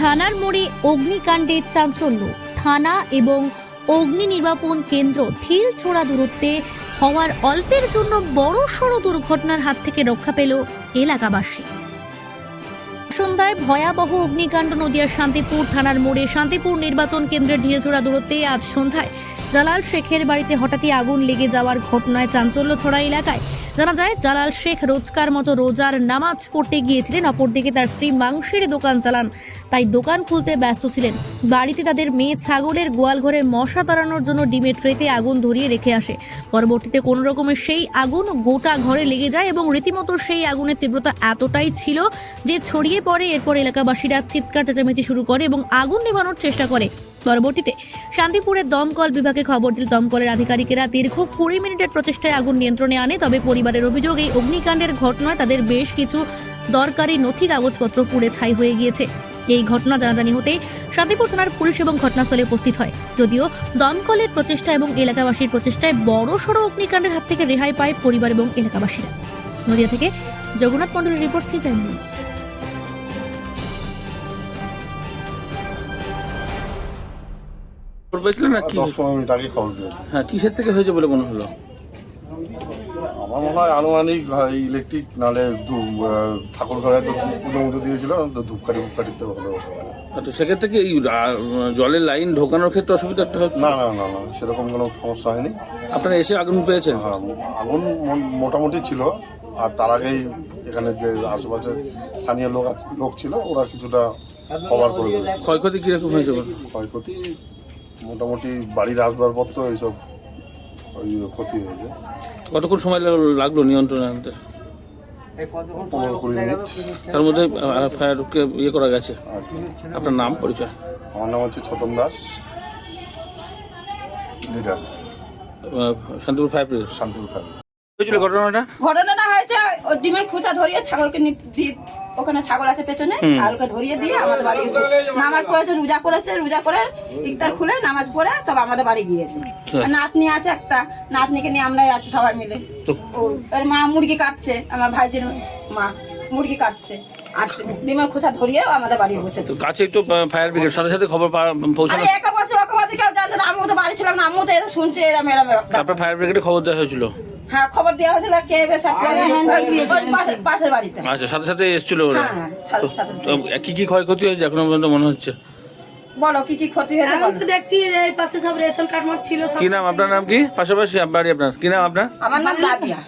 থানার মোড়ে অগ্নিকাণ্ডের চাঞ্চল্য। থানা এবং অগ্নি নির্বাপন কেন্দ্র থিল ছোড়া দূরত্বে হওয়ার অল্পের জন্য বড় সড় দুর্ঘটনার হাত থেকে রক্ষা পেল এলাকাবাসী। সন্ধ্যায় ভয়াবহ অগ্নিকাণ্ড নদিয়ার শান্তিপুর থানার মোড়ে শান্তিপুর নির্বাচন কেন্দ্রের ঢিলছোড়া দূরত্বে আজ সন্ধ্যায় জালাল শেখের বাড়িতে হঠাৎই আগুন লেগে যাওয়ার ঘটনায় চাঞ্চল্য ছড়া এলাকায়। জানা যায়, জালাল শেখ রোজকার মতো রোজার নামাজ পড়তে গিয়েছিলেন। অপরদিকে তার স্ত্রী মাংসের দোকান চালান। তাই দোকান খুলতে ব্যস্ত ছিলেন। বাড়িতে তাদের মেয়ে ছাগলের গোয়াল ঘরে মশা তাড়ানোর জন্য ডিমের ট্রেতে আগুন ধরিয়ে রেখে আসে। পরবর্তীতে কোনো রকমের সেই আগুন গোটা ঘরে লেগে যায় এবং রীতিমতো সেই আগুনের তীব্রতা এতটাই ছিল যে ছড়িয়ে পড়ে। এরপর এলাকাবাসীরা চিৎকার, চেঁচামেচি শুরু করে এবং আগুন নেভানোর চেষ্টা করে। পরবর্তীতে শান্তিপুরের দমকল বিভাগে খবর দিল, দমকলের আধিকারিকেরা দীর্ঘ কুড়ি মিনিটের প্রচেষ্টায় আগুন নিয়ন্ত্রণে আনে, তবে পরিবারের অভিযোগ এই অগ্নিকাণ্ডের ঘটনায় তাদের বেশ কিছু দরকারি নথি কাগজপত্র পুড়ে ছাই হয়ে গিয়েছে। এই ঘটনা জানাজানি হতে শান্তিপুর থানার পুলিশ এবং ঘটনাস্থলে উপস্থিত হয়। যদিও দমকলের প্রচেষ্টা এবং এলাকাবাসীর প্রচেষ্টায় বড় সড়ো অগ্নিকাণ্ডের হাত থেকে রেহাই পায় পরিবার এবং এলাকাবাসীরা। নদিয়া থেকে জগন্নাথ মন্ডলের রিপোর্ট সি নিউজ। খবর না কি দশ পনেরো মিনিট আগে খবর পেয়েছি। হ্যাঁ কিসের থেকে হয়েছে বলে মনে হলো? আমার মনে হয় আনুমানিক ইলেকট্রিক নালে ঠাকুর ঘরে তো পুজো মুজো দিয়েছিল তো ধূপকাঠি ফুপকাঠিতে হলো তো সেক্ষেত্রে কি এই জলের লাইন ঢোকানোর ক্ষেত্রে অসুবিধা একটা হচ্ছে? না না না না সেরকম কোনো সমস্যা হয়নি। আপনারা এসে আগুন পেয়েছেন? হ্যাঁ, আগুন মোটামুটি ছিল আর তার আগেই এখানে যে আশেপাশে স্থানীয় লোক লোক ছিল ওরা কিছুটা কভার করে ক্ষয়ক্ষতি কীরকম হয়েছে ক্ষয়ক্ষতি মোটামুটি বাড়ির আসবাবপত্র এইসব ওই ক্ষতি হয়েছে। কতক্ষণ সময় লাগলো- লাগল নিয়ন্ত্রণে আনতে? পনেরো কুড়ি মিনিট তার মধ্যে ফায়ারকে ইয়ে করা গেছে। আর আপনার নাম পরিচয়? আমার নাম হচ্ছে ছোটন দাস। লিডার শান্তিপুর ফায়ার শান্তিপুর হয়েছিল ঘটনাটা? ঘটনাটা হয়েছে ওই ডিমের খুসা ধরিয়ে ছাগলকে দিয়ে ওখানে ছাগল আছে পেছনে ছাগলকে ধরিয়ে দিয়ে আমাদের বাড়ি নামাজ পড়েছে রোজা করেছে রোজা করে ইফতার খুলে নামাজ পড়ে তবে আমাদের বাড়ি গিয়েছে। আর নাতনি আছে একটা নাতনিকে নিয়ে আমরাই আছি সবাই মিলে। এর মা মুরগি কাটছে আমার ভাইজির মা মুরগি কাটছে। আর ডিমের খোসা ধরিয়ে আমাদের বাড়ি বসেছে। কাছেই তো ফায়ার ব্রিগেড সাথে সাথে খবর পৌঁছানো একা বছর ওকা কেউ জানতো না। আমিও তো বাড়ি ছিলাম না আমিও তো এটা শুনছি এরম এরম। তারপর ফায়ার ব্রিগেডে খবর দেওয়া হয়েছিল? হ্যাঁ খবর দেওয়া হয়েছিল কে বেশ পাশের পাশের বাড়িতে। আচ্ছা সাথে সাথে এসেছিল ওরা। সাথে সাথে তো কি কি ক্ষয়ক্ষতি হয়েছে এখনও পর্যন্ত মনে হচ্ছে? বলো কি কি ক্ষতি হয়েছে তো দেখছি এই পাশে সব রেশন কার্ড মার্ট ছিল সব কি নাম আপনার নাম কি? পাশাপাশি বাড়ি আপনার কি নাম আপনার? আমার নাম রাবিয়া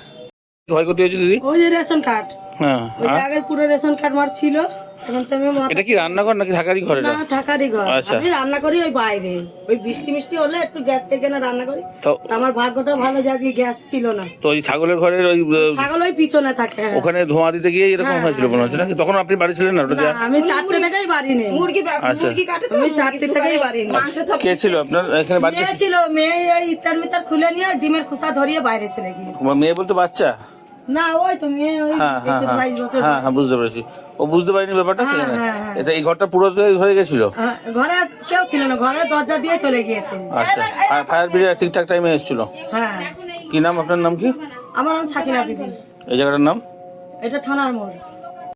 ক্ষয়ক্ষতি হয়েছে দিদি? ওই যে রেশন কার্ড। হ্যাঁ ওই আগের পুরো রেশন কার্ড মার্ট ছিল। এখন তো আমি এটা কি রান্নাঘর নাকি থাকারই ঘর না থাকারই ঘর। আচ্ছা। আমি রান্না করি ওই বাইরে। ওই বৃষ্টি মিষ্টি হলে একটু গ্যাস এখানে রান্না করি। তো আমার ভাগ্যটা ভালো যাক গ্যাস ছিল না। তো ওই ছাগলের ঘরের ওই ছাগল ওই পিছনে থাকে হ্যাঁ। ওখানে ধোঁয়া দিতে গিয়ে এরকম হ্যাঁ, হয়েছিল মনে হচ্ছে নাকি? তখন আপনি বাড়ি ছিলেন না? ওটা আমি চারটে থেকেই বাড়ি নেই। মুরগি আচ্ছা। মুরগি কাটে তো আমি চারটে থেকেই বাড়ি নেই। মাংস তো কে ছিল আপনার? এখানে বাড়িতে মেয়ে ছিল মেয়ে ওই ইতার মিতার খুলে নিয়ে ডিমের খোসা ধরিয়ে বাইরে চলে গিয়ে মেয়ে বলতে বাচ্চা? না ওই তো ওই হ্যাঁ হ্যাঁ হ্যাঁ। বছর। হ্যাঁ হ্যাঁ বুঝতে পেরেছি। ও বুঝতে পারিনি ব্যাপারটা। এটা এই ঘরটা পুরো ধরে গেছিল? ঘরে কেউ ছিল না ঘরে দরজা দিয়ে চলে গিয়েছে। আচ্ছা। ফায়ার ব্রিগেড ঠিকঠাক টাইমে এসেছিল? হ্যাঁ। কি নাম আপনার নাম কি? আমার নাম সাকিনা বিবি এই জায়গাটার নাম? এটা থানার মোড়।